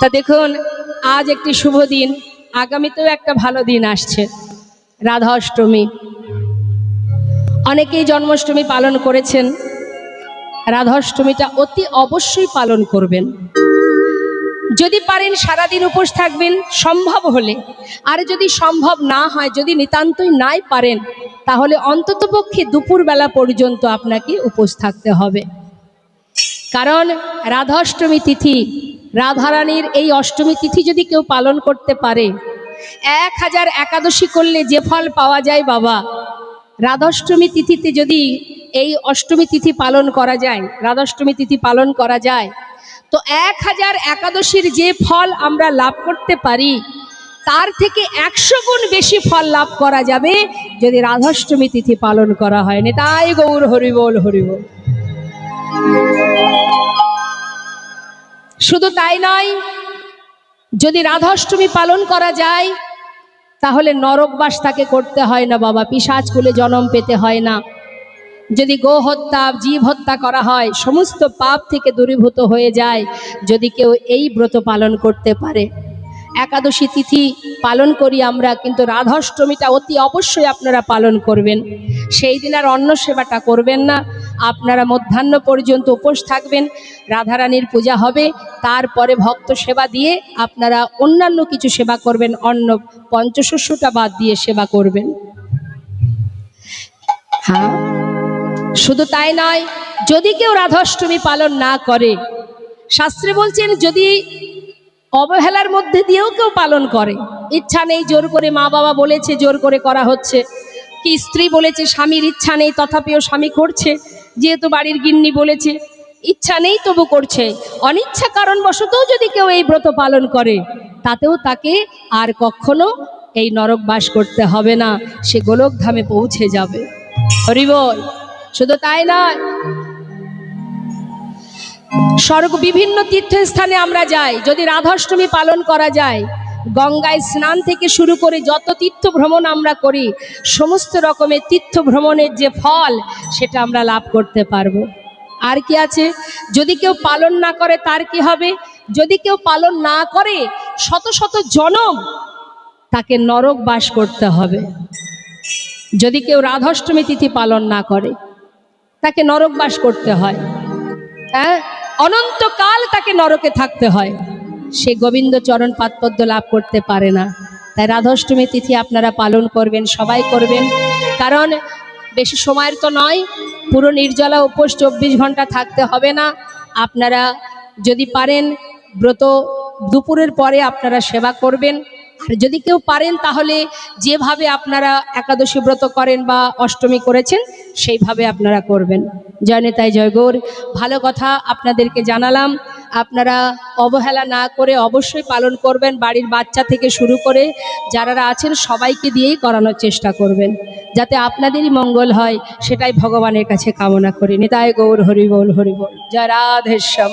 তা দেখুন, আজ একটি শুভ দিন, আগামীতেও একটা ভালো দিন আসছে। রাধা অষ্টমী অনেকেই জন্মাষ্টমী পালন করেছেন। রাধাষ্টমীটা অতি অবশ্যই পালন করবেন। যদি পারেন সারাদিন উপোস থাকবেন, সম্ভব হলে। আর যদি সম্ভব না হয়, যদি নিতান্তই নাই পারেন, তাহলে অন্ততপক্ষে দুপুরবেলা পর্যন্ত আপনাকে উপোস থাকতে হবে। কারণ রাধাষ্টমী তিথি রাধারানীর এই অষ্টমী তিথি যদি কেউ পালন করতে পারে, এক হাজার একাদশী করলে যে ফল পাওয়া যায় বাবা। রাধাষ্টমী তিথিতে যদি এই অষ্টমী তিথি পালন করা যায়, রাধাষ্টমী তিথি পালন করা যায়, তো এক হাজার একাদশীর যে ফল আমরা লাভ করতে পারি, তার থেকে একশো গুণ বেশি ফল লাভ করা যাবে যদি রাধাষ্টমী তিথি পালন করা হয়। তাই গৌর হরিবোল হরিবোল শুধু তাই নয়, যদি রাধাষ্টমী পালন করা যায়, তাহলে নরকবাস তাকে করতে হয় না বাবা পিসাজ কুলে জন্ম পেতে হয় না। যদি গো হত্যা জীব হত্যা করা হয়, সমস্ত পাপ থেকে দূরীভূত হয়ে যায়, যদি কেউ এই ব্রত পালন করতে পারে। একাদশী তিথি পালন করি আমরা, কিন্তু রাধাষ্টমীটা অতি অবশ্যই আপনারা পালন করবেন। সেই দিন আর অন্ন সেবাটা করবেন না আপনারা মধ্যাহ্ন পর্যন্ত উপোস থাকবেন, রাধারানীর পূজা হবে, তারপরে ভক্ত সেবা দিয়ে আপনারা অন্যান্য কিছু সেবা করবেন, অন্ন পঞ্চশস্যটা বাদ দিয়ে সেবা করবেন। হ্যাঁ শুধু তাই নয়, যদি কেউ রাধাষ্টমী পালন না করে, শাস্ত্রে বলছেন যদি অবহেলার মধ্যে দিয়েও কেউ পালন করে, ইচ্ছা নেই জোর করে মা বাবা বলেছে, জোর করে করা হচ্ছে, কি স্ত্রী বলেছে, স্বামীর ইচ্ছা নেই, তথাপিও স্বামী করছে যেহেতু বাড়ির গিন্নি বলেছে, ইচ্ছা নেই তবু করছে। অনিচ্ছা কারণবশতও যদি কেউ এই ব্রত পালন করে, তাতেও তাকে আর কখনো এই নরক বাস করতে হবে না, সে গোলকধামে পৌঁছে যাবে। হরিবল শুধু তাই নয়, স্বর্গ বিভিন্ন তীর্থস্থানে আমরা যাই, যদি রাধাষ্টমী পালন করা যায় গঙ্গায় স্নান থেকে শুরু করে যত তীর্থ ভ্রমণ আমরা করি, সমস্ত রকমের তীর্থ ভ্রমণের যে ফল, সেটা আমরা লাভ করতে পারব। আর কি আছে? যদি কেউ পালন না করে, তার কি হবে? যদি কেউ পালন না করে, শত শত জনম তাকে নরক বাস করতে হবে। যদি কেউ রাধাষ্টমী তিথি পালন না করে, তাকে নরক বাস করতে হয়। হ্যাঁ অনন্তকাল তাকে নরকে থাকতে হয়। সে গোবিন্দ চরণ পাদপদ্ম লাভ করতে পারে না। তাই রাধাষ্টমী তিথি আপনারা পালন করবেন, সবাই করবেন। কারণ বেশি সময়ের তো নয়, পুরো নির্জলা উপোস চব্বিশ ঘণ্টা থাকতে হবে না। আপনারা যদি পারেন, ব্রত দুপুরের পরে আপনারা সেবা করবেন। আর যদি কেউ পারেন, তাহলে যেভাবে আপনারা একাদশী ব্রত করেন বা অষ্টমী করেছেন, সেইভাবে আপনারা করবেন। জয় নেতাই জয় গৌর। ভালো কথা আপনাদেরকে জানালাম। আপনারা অবহেলা না করে অবশ্যই পালন করবেন, বাড়ির বাচ্চা থেকে শুরু করে যারা আছেন সবাইকে দিয়েই করানোর চেষ্টা করবেন, যাতে আপনাদেরই মঙ্গল হয়, সেটাই ভগবানের কাছে কামনা করি। নিতায় গৌর হরিবোল হরিবোল জয় রাধেশ্যাম।